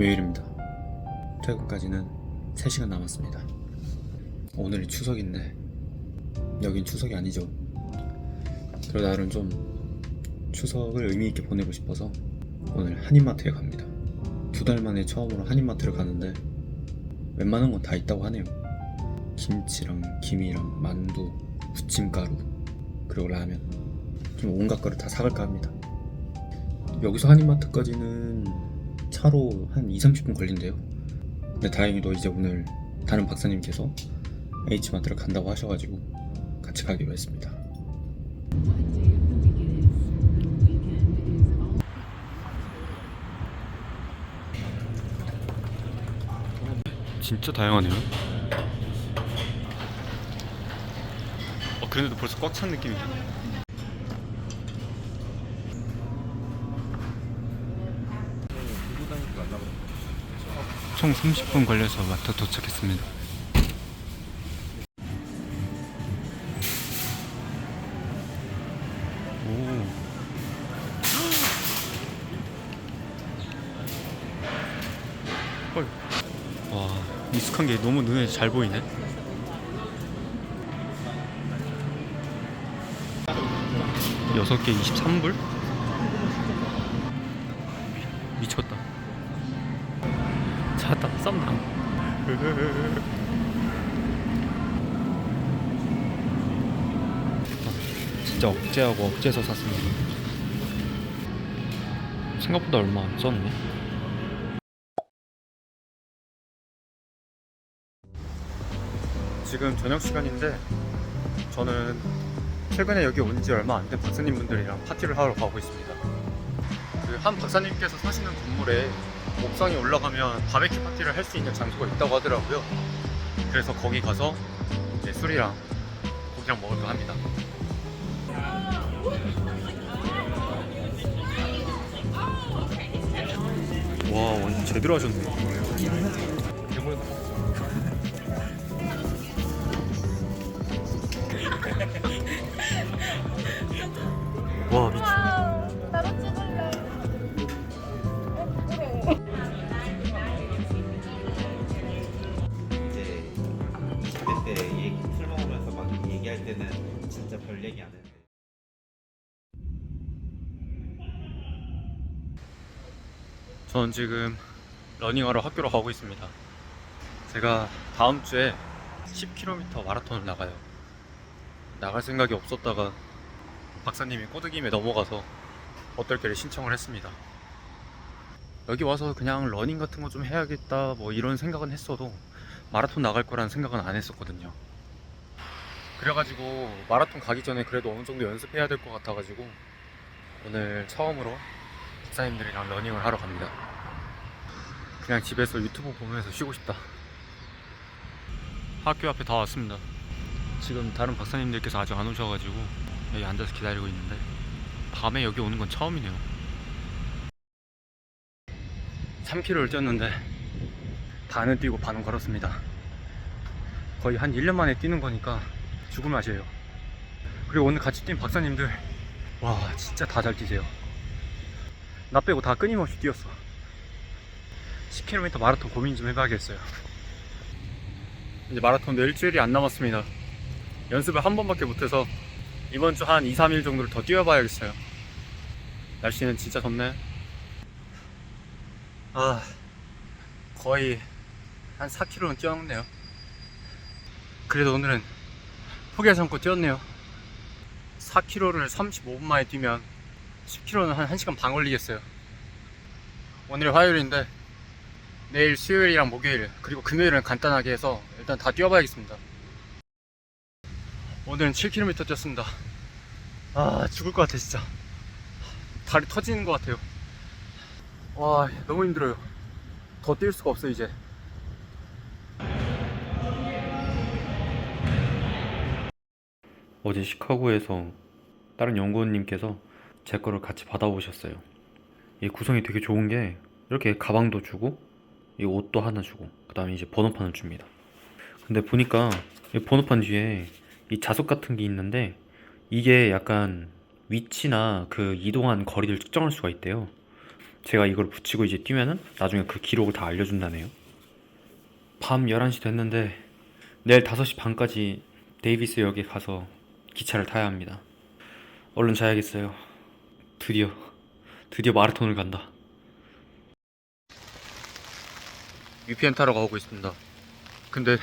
금요일입니다. 퇴근까지는 3시간 남았습니다. 오늘이 추석인데 여긴 추석이 아니죠. 그래도 나름 좀 추석을 의미 있게 보내고 싶어서 오늘 한인마트에 갑니다. 두 달 만에 처음으로 한인마트를 가는데 웬만한 건 다 있다고 하네요. 김치랑 김이랑 만두, 부침가루 그리고 라면 좀 온갖 거를 다 사갈까 합니다. 여기서 한인마트까지는 차로 한 2, 30분 걸린대요. 근데 다행히도 이제 오늘 다른 박사님께서 H마트를 간다고 하셔가지고 같이 가기로 했습니다. 진짜 다양하네요. 어, 그런데도 벌써 꽉 찬 느낌이네. 총 30분 걸려서 마트 도착했습니다. 오. 헐. 와, 익숙한 게 너무 눈에 잘 보이네. 여섯 개 23불? 미쳤다. 찾았다. 썸남. 진짜 억제하고 억제해서 샀습니다. 생각보다 얼마 안 썼네. 지금 저녁 시간인데 저는 최근에 여기 온 지 얼마 안 된 박사님 분들이랑 파티를 하러 가고 있습니다. 그 한 박사님께서 사시는 건물에 옥상에 올라가면 바베큐 파티를 할 수 있는 장소가 있다고 하더라고요. 그래서 거기 가서 이제 술이랑 고기랑 먹을까 합니다. 와 완전 제대로 하셨네. 저는 지금 러닝하러 학교로 가고 있습니다. 제가 다음 주에 10km 마라톤을 나가요. 나갈 생각이 없었다가 박사님이 꼬드김에 넘어가서 어떨결에 신청을 했습니다. 여기 와서 그냥 러닝 같은 거 좀 해야겠다 뭐 이런 생각은 했어도 마라톤 나갈 거라는 생각은 안 했었거든요. 그래가지고 마라톤 가기 전에 그래도 어느 정도 연습해야 될 것 같아가지고 오늘 처음으로 박사님들이랑 러닝을 하러 갑니다. 그냥 집에서 유튜브 보면서 쉬고 싶다. 학교 앞에 다 왔습니다. 지금 다른 박사님들께서 아직 안 오셔가지고 여기 앉아서 기다리고 있는데 밤에 여기 오는 건 처음이네요. 3km를 뛰었는데 반은 뛰고 반은 걸었습니다. 거의 한 1년 만에 뛰는 거니까 죽을 맛이에요. 그리고 오늘 같이 뛴 박사님들 와 진짜 다 잘 뛰세요. 나 빼고 다 끊임없이 뛰었어. 10km 마라톤 고민 좀 해봐야겠어요. 이제 마라톤도 일주일이 안 남았습니다. 연습을 한 번밖에 못해서 이번 주 한 2, 3일 정도를 더 뛰어봐야겠어요. 날씨는 진짜 덥네. 아, 거의 한 4km는 뛰었네요. 그래도 오늘은 포기하지 않고 뛰었네요. 4km를 35분 만에 뛰면 10km는 한 1시간 반 걸리겠어요. 오늘 화요일인데 내일 수요일이랑 목요일 그리고 금요일은 간단하게 해서 일단 다 뛰어봐야겠습니다. 오늘은 7km 뛰었습니다. 아 죽을 것 같아 진짜. 다리 터지는 것 같아요. 와 너무 힘들어요. 더 뛸 수가 없어 이제. 어제 시카고에서 다른 연구원님께서 제 거를 같이 받아오셨어요. 이 구성이 되게 좋은 게 이렇게 가방도 주고 이 옷도 하나 주고 그 다음에 이제 번호판을 줍니다. 근데 보니까 이 번호판 뒤에 이 자석 같은 게 있는데 이게 약간 위치나 그 이동한 거리를 측정할 수가 있대요. 제가 이걸 붙이고 이제 뛰면은 나중에 그 기록을 다 알려준다네요. 밤 11시 됐는데 내일 5시 반까지 데이비스 역에 가서 기차를 타야 합니다. 얼른 자야겠어요. 드디어 드디어 마라톤을 간다. VPN 타러 가고 있습니다. 근데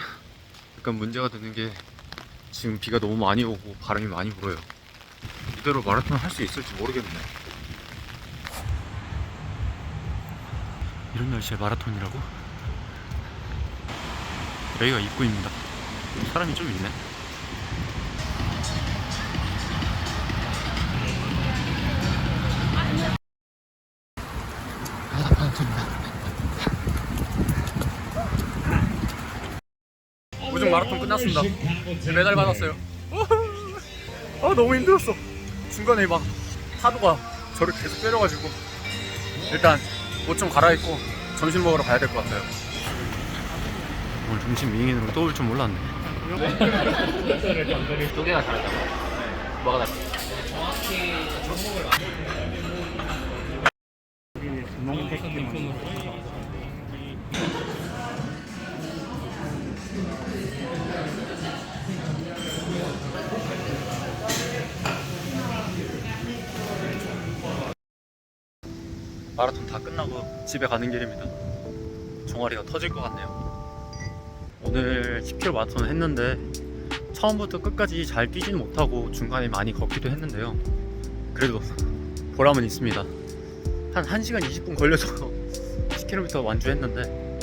약간 문제가 되는 게 지금 비가 너무 많이 오고 바람이 많이 불어요. 이대로 마라톤 할 수 있을지 모르겠네. 이런 날씨에 마라톤이라고? 여기가 입구입니다. 사람이 좀 있네. 우중 마라톤 끝났습니다. 메달 받았어요. 아 너무 힘들었어. 중간에 막 파도가 저를 계속 때려가지고 일단 옷 좀 갈아입고 점심 먹으러 가야 될 것 같아요. 오늘 점심 윙인으로 또올줄 몰랐네. 두 개가 다르다고. 뭐가 다르? 마라톤 다 끝나고 집에 가는 길입니다. 종아리가 터질 것 같네요. 오늘 10km 마라톤 했는데 처음부터 끝까지 잘 뛰진 못하고 중간에 많이 걷기도 했는데요. 그래도 보람은 있습니다. 한 1시간 20분 걸려서 10km 완주했는데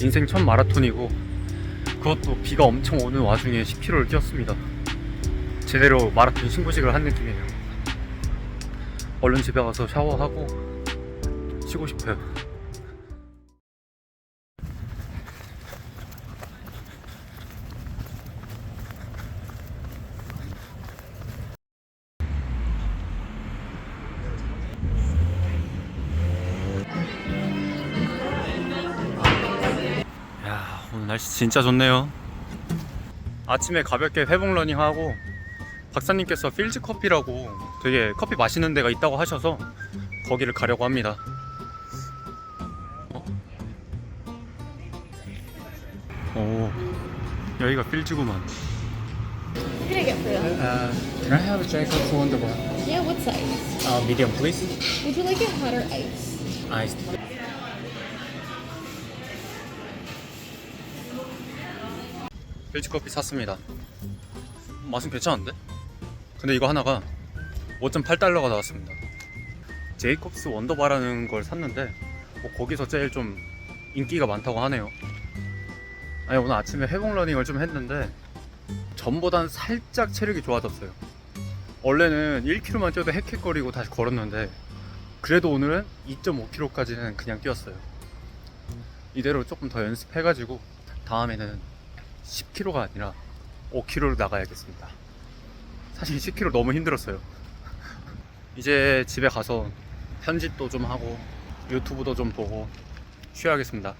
인생 첫 마라톤이고 그것도 비가 엄청 오는 와중에 10km를 뛰었습니다. 제대로 마라톤 신고식을 한 느낌이에요. 얼른 집에 가서 샤워하고 쉬고 싶어요. 날씨 진짜 좋네요. 아침에 가볍게 회복 러닝하고 박사님께서 필즈 커피라고 되게 커피 마시는 데가 있다고 하셔서 거기를 가려고 합니다. 오, 여기가 get for you? Uh, can I have a Dry Coke Wonder Bar? Yeah, what size? Uh, medium, please. Would you like it hot or ice? Iced. 필즈 커피 샀습니다. 맛은 괜찮은데? 근데 이거 하나가 5.8달러가 나왔습니다. 제이콥스 원더바라는 걸 샀는데 뭐 거기서 제일 좀 인기가 많다고 하네요. 아니 오늘 아침에 회복 러닝을 좀 했는데 전보단 살짝 체력이 좋아졌어요. 원래는 1km만 뛰어도 헥헥거리고 다시 걸었는데 그래도 오늘은 2.5km까지는 그냥 뛰었어요. 이대로 조금 더 연습해가지고 다음에는 10km가 아니라 5km로 나가야겠습니다. 사실 10km 너무 힘들었어요. 이제 집에 가서 편집도 좀 하고 유튜브도 좀 보고 쉬어야겠습니다.